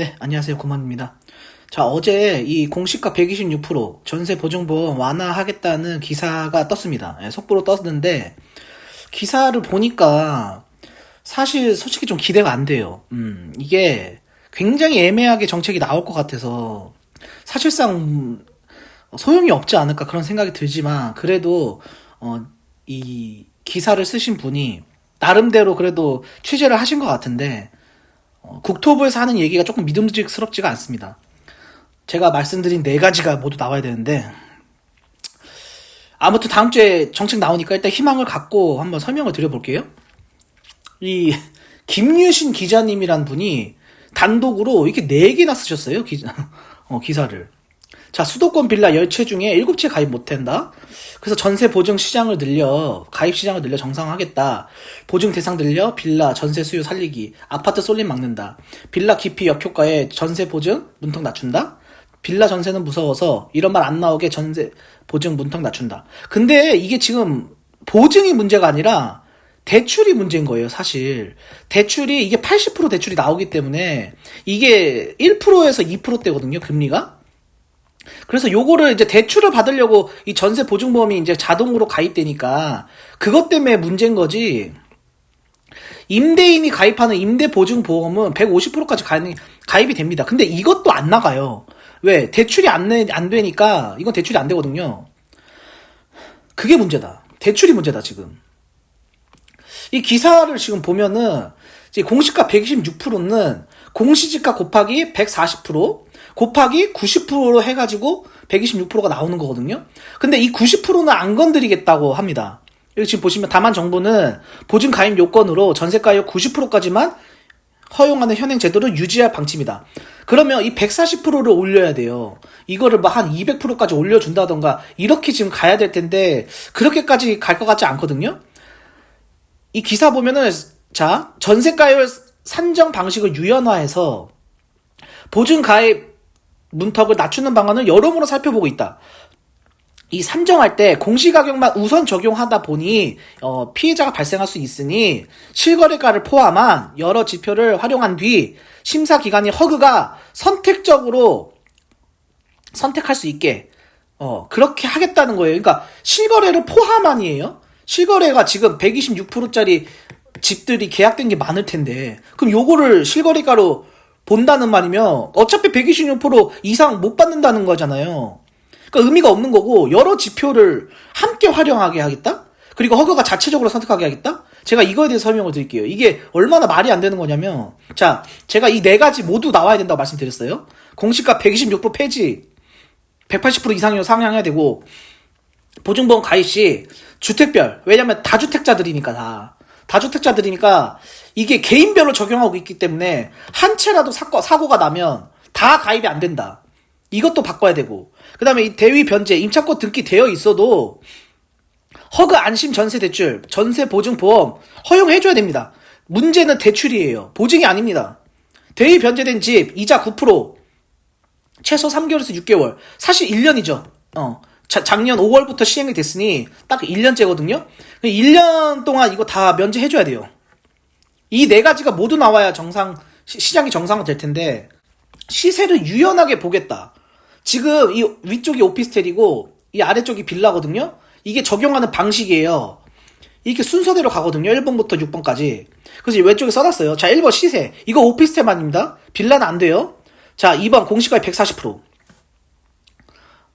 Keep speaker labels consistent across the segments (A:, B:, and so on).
A: 네, 안녕하세요. 고만입니다. 자, 어제 이 공시가 126% 전세 보증보험 완화하겠다는 기사가 떴습니다. 예, 속보로 떴는데, 기사를 보니까 사실 솔직히 좀 기대가 안 돼요. 음, 이게 굉장히 애매하게 정책이 나올 것 같아서 사실상 소용이 없지 않을까 그런 생각이 들지만, 그래도, 어, 이 기사를 쓰신 분이 나름대로 그래도 취재를 하신 것 같은데, 어, 국토부에서 하는 얘기가 조금 믿음직스럽지가 않습니다. 제가 말씀드린 네 가지가 모두 나와야 되는데 아무튼 다음 주에 정책 나오니까 일단 희망을 갖고 한번 설명을 드려볼게요. 이 김유신 기자님이란 분이 단독으로 이렇게 네 개나 쓰셨어요 기자 어, 기사를. 자 수도권 빌라 10채 중에 7채 가입 못한다. 그래서 전세 보증 시장을 늘려 가입 시장을 늘려 정상화하겠다. 보증 대상 늘려 빌라 전세 수요 살리기. 아파트 쏠림 막는다. 빌라 깊이 역효과에 전세 보증 문턱 낮춘다. 빌라 전세는 무서워서 이런 말 안 나오게 전세 보증 문턱 낮춘다. 근데 이게 지금 보증이 문제가 아니라 대출이 문제인 거예요, 사실. 대출이 이게 80% 대출이 나오기 때문에 이게 1%에서 2%대거든요, 금리가. 그래서 요거를 이제 대출을 받으려고 이 전세 보증보험이 이제 자동으로 가입되니까 그것 때문에 문제인 거지. 임대인이 가입하는 임대보증보험은 150%까지 가입, 가입이 됩니다. 근데 이것도 안 나가요. 왜? 대출이 안, 내, 안 되니까 이건 대출이 안 되거든요. 그게 문제다. 대출이 문제다, 지금. 이 기사를 지금 보면은 공시가 126%는 공시지가 곱하기 140% 곱하기 90%로 해가지고 126%가 나오는 거거든요. 근데 이 90%는 안 건드리겠다고 합니다. 여기 지금 보시면 다만 정부는 보증 가입 요건으로 전세가율 90%까지만 허용하는 현행 제도를 유지할 방침이다. 그러면 이 140%를 올려야 돼요. 이거를 뭐 한 200%까지 올려준다던가 이렇게 지금 가야 될 텐데 그렇게까지 갈 것 같지 않거든요. 이 기사 보면은 자 전세가율 산정 방식을 유연화해서 보증 가입 문턱을 낮추는 방안을 여러모로 살펴보고 있다. 이 산정할 때 공시가격만 우선 적용하다 보니 어, 피해자가 발생할 수 있으니 실거래가를 포함한 여러 지표를 활용한 뒤 심사 기관이 허그가 선택적으로 선택할 수 있게 어, 그렇게 하겠다는 거예요. 그러니까 실거래를 포함한이에요. 실거래가 지금 126%짜리 집들이 계약된 게 많을 텐데 그럼 요거를 실거래가로 본다는 말이면 어차피 126% 이상 못 받는다는 거잖아요. 그러니까 의미가 없는 거고 여러 지표를 함께 활용하게 하겠다? 그리고 허가가 자체적으로 선택하게 하겠다? 제가 이거에 대해서 설명을 드릴게요. 이게 얼마나 말이 안 되는 거냐면 자, 제가 이 네 가지 모두 나와야 된다고 말씀드렸어요. 공시가 126% 폐지, 180% 이상으로 상향해야 되고 보증보험 가입 시 주택별 왜냐면 다주택자들이니까 다 다주택자들이니까 이게 개인별로 적용하고 있기 때문에 한 채라도 사고, 사고가 나면 다 가입이 안 된다. 이것도 바꿔야 되고 그 다음에 이 대위 변제 임차권 등기 되어 있어도 허그 안심 전세 대출 전세 보증 보험 허용해줘야 됩니다. 문제는 대출이에요. 보증이 아닙니다. 대위 변제된 집 이자 9% 최소 3개월에서 6개월 사실 1년이죠. 어. 자, 작년 5월부터 시행이 됐으니 딱 1년째거든요. 1년 동안 이거 다 면제해줘야 돼요. 이 네 가지가 모두 나와야 정상 시, 장이 정상화 될 텐데 시세를 유연하게 보겠다. 지금 이 위쪽이 오피스텔이고 이 아래쪽이 빌라거든요. 이게 적용하는 방식이에요. 이게 순서대로 가거든요. 1번부터 6번까지. 그래서 왼쪽에 써놨어요. 자, 1번 시세. 이거 오피스텔만입니다. 빌라는 안 돼요. 자, 2번 공시가의 140%.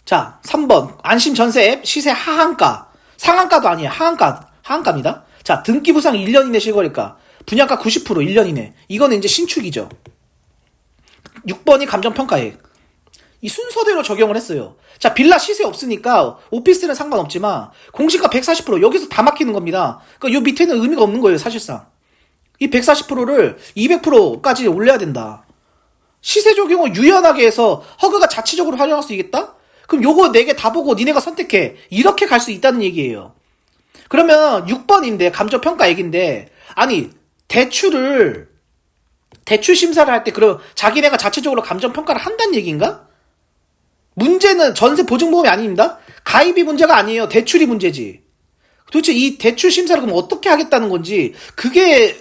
A: 자, 3번 안심 전세 앱 시세 하한가. 상한가도 아니에요. 하한가. 하한가입니다. 자, 등기 부상 1년 이내 실거래가. 분양가 90% 1년 이내. 이거는 이제 신축이죠. 6번이 감정평가액. 이 순서대로 적용을 했어요. 자, 빌라 시세 없으니까 오피스텔은 상관없지만 공시가 140% 여기서 다 막히는 겁니다. 그러니까 요 밑에는 의미가 없는 거예요, 사실상. 이 140%를 200%까지 올려야 된다. 시세 적용을 유연하게 해서 허그가 자체적으로 활용할 수 있겠다? 그럼 요거 4개 다 보고 니네가 선택해. 이렇게 갈 수 있다는 얘기예요. 그러면 6번인데 감정평가액인데 아니 대출을 대출 심사를 할 때 그럼 자기네가 자체적으로 감정 평가를 한다는 얘기인가? 문제는 전세 보증보험이 아닙니다. 가입이 문제가 아니에요. 대출이 문제지. 도대체 이 대출 심사를 그럼 어떻게 하겠다는 건지 그게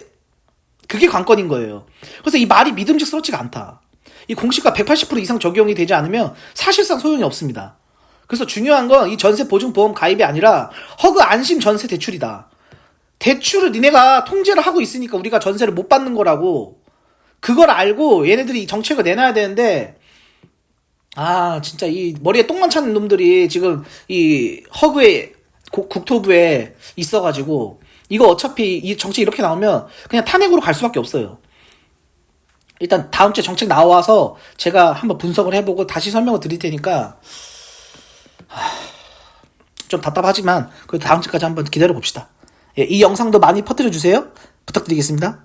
A: 그게 관건인 거예요. 그래서 이 말이 믿음직스럽지가 않다. 이 공시가 180% 이상 적용이 되지 않으면 사실상 소용이 없습니다. 그래서 중요한 건 이 전세 보증 보험 가입이 아니라 허그 안심 전세 대출이다. 대출을 니네가 통제를 하고 있으니까 우리가 전세를 못 받는 거라고. 그걸 알고 얘네들이 이 정책을 내놔야 되는데 아 진짜 이 머리에 똥만 차는 놈들이 지금 이 허그에 고- 국토부에 있어가지고 이거 어차피 이 정책 이렇게 나오면 그냥 탄핵으로 갈 수밖에 없어요. 일단 다음 주에 정책 나와서 제가 한번 분석을 해보고 다시 설명을 드릴 테니까 하, 좀 답답하지만 그래도 다음 주까지 한번 기다려 봅시다. 예, 이 영상도 많이 퍼뜨려 주세요. 부탁드리겠습니다.